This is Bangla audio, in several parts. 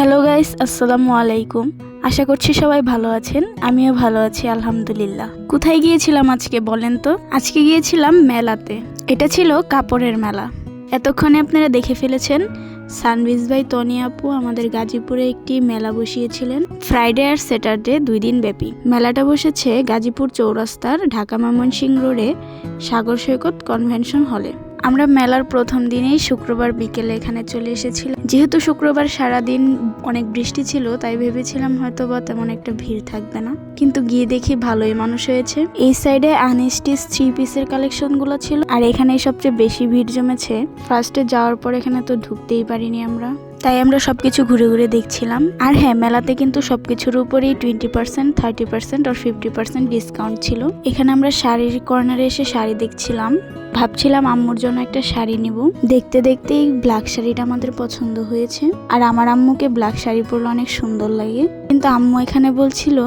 আসসালামু আলাইকুম। আশা করছি সবাই ভালো আছেন, আমিও ভালো আছি, আলহামদুলিল্লাহ। কোথায় গিয়েছিলাম আজকে বলেন তো? আজকে গিয়েছিলাম মেলাতে। এটা ছিল কাপড়ের মেলা। এতক্ষণে আপনারা দেখে ফেলেছেন, সানবিজ ভাই তনি আপু আমাদের গাজীপুরে একটি মেলা বসিয়েছিলেন, ফ্রাইডে আর স্যাটারডে দুই দিন ব্যাপী। মেলাটা বসেছে গাজীপুর চৌরাস্তার ঢাকা ময়মনসিংহ রোডে সাগর সৈকত কনভেনশন হলে। আমরা মেলার প্রথম দিনেই শুক্রবার বিকেলে এখানে চলে এসেছিলাম। যেহেতু শুক্রবার সারা দিন অনেক বৃষ্টি ছিল, তাই ভেবেছিলাম হয়তো বা তেমন একটা ভিড় থাকবে না। কিন্তু গিয়ে দেখি ভালোই মানুষ হয়েছে। এই সাইডে আনস্টিচ থ্রি পিসের কালেকশনগুলো ছিল। আর এখানে সবচেয়ে বেশি ভিড় জমেছে। ফার্স্টে যাওয়ার পর এখানে তো ঢুকতেই পারিনি আমরা। তাই আমরা সবকিছু ঘুরে ঘুরে দেখছিলাম। আর হ্যাঁ মেলাতে কিন্তু সব কিছুর উপরেই টোয়েন্টি পার্সেন্ট থার্টি পার্সেন্ট আর ফিফটি পার্সেন্ট ডিসকাউন্ট ছিল। এখানে আমরা শাড়ির কর্নারে এসে শাড়ি দেখছিলাম। ভাবছিলাম আম্মুর জন্য একটা শাড়ি নিব। দেখতে দেখতে এই ব্ল্যাক শাড়িটা আমাদের পছন্দ হয়েছে। আর আমার আম্মুকে ব্ল্যাক শাড়ি পরলে অনেক সুন্দর লাগে। কিন্তু আম্মু এখানে বলছিল,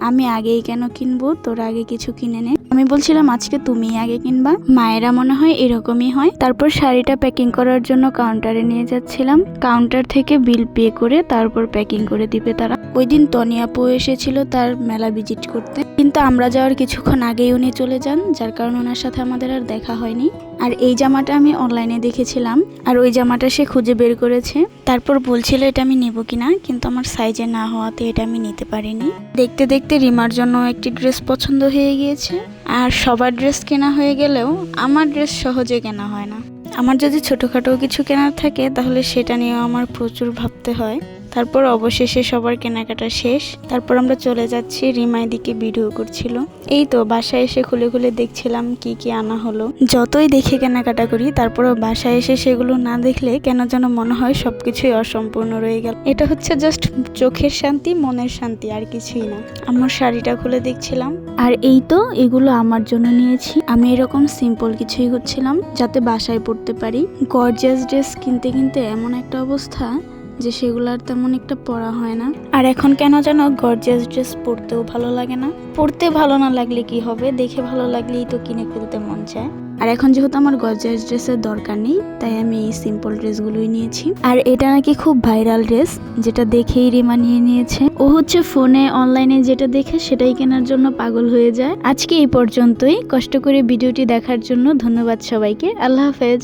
আমি আগেই কেন কিনবো? তোর আগে কিছু কিনে নে। আমি বলছিলাম, আজকে তুমি আগে কিনবা। মায়েরা মনে হয় এরকমই হয়। তারপর শাড়িটা প্যাকিং করার জন্য কাউন্টারে নিয়ে যাচ্ছিলাম। কাউন্টার থেকে বিল পে করে তারপর প্যাকিং করে দিবে তারা। ওই দিন তনি আপু এসেছিল তার মেলা ভিজিট করতে। কিন্তু আমরা যাওয়ার কিছুক্ষণ আগেই উনি চলে যান, যার কারণে ওনার সাথে আমাদের আর দেখা হয়নি। আর এই জামাটা আমি অনলাইনে দেখেছিলাম, আর ওই জামাটা সে খুঁজে বের করেছে। তারপর বলছিল, এটা আমি নেব কিনা? কিন্তু আমার সাইজে না হওয়াতে এটা আমি নিতে পারিনি। দেখতে দেখতে রিমার জন্য একটি ড্রেস পছন্দ হয়ে গিয়েছে। আর সবার ড্রেস কেনা হয়ে গেলেও আমার ড্রেস সহজে কেনা হয় না। আমার যদি ছোটোখাটো কিছু কেনার থাকে, তাহলে সেটা নিয়েও আমার প্রচুর ভাবতে হয়। তারপর অবশেষে সবার কেনাকাটা শেষ। তারপর আমরা চলে যাচ্ছি রিমাই দিকে ভিডিও করছিল। এই তো বাসায় এসে খুলে খুলে দেখছিলাম কি কি আনা হলো। যতই দেখে কেনাকাটা করি, তারপরও বাসায় এসে সেগুলো না দেখলে কেন যেন মনে হয় সবকিছুই অসম্পূর্ণ রয়ে গেল। এটা হচ্ছে জাস্ট চোখের শান্তি, মনের শান্তি, আর কিছুই না। আমার শাড়িটা খুলে দেখছিলাম। আর এই তো এগুলো আমার জন্য নিয়েছি। আমি এরকম সিম্পল কিছুই হচ্ছিলাম যাতে বাসায় পড়তে পারি। গর্জিয়াস ড্রেস কিনতে কিনতে এমন একটা অবস্থা। যে সেগুলো আর তেমন একটা পড়া হয় না। আর এখন কেন যেন গর্জিয়াস ড্রেস পরতেও ভালো লাগে না। পরতে ভালো না লাগলে কি হবে? দেখে ভালো লাগলেই তো কিনে ফেলতে মন চায়। আর এখন যেহেতু আমার গর্জিয়াস ড্রেসের দরকার নেই, তাই আমি এই সিম্পল ড্রেসগুলোই নিয়েছি। আর এটা নাকি খুব ভাইরাল ড্রেস যেটা দেখেই রিমা নিয়ে নিয়েছে। ও হচ্ছে ফোনে অনলাইনে যেটা দেখে সেটাই কেনার জন্য পাগল হয়ে যায়। আজকে এই পর্যন্তই। কষ্ট করে ভিডিওটি দেখার জন্য ধন্যবাদ সবাইকে। আল্লাহ হাফেজ।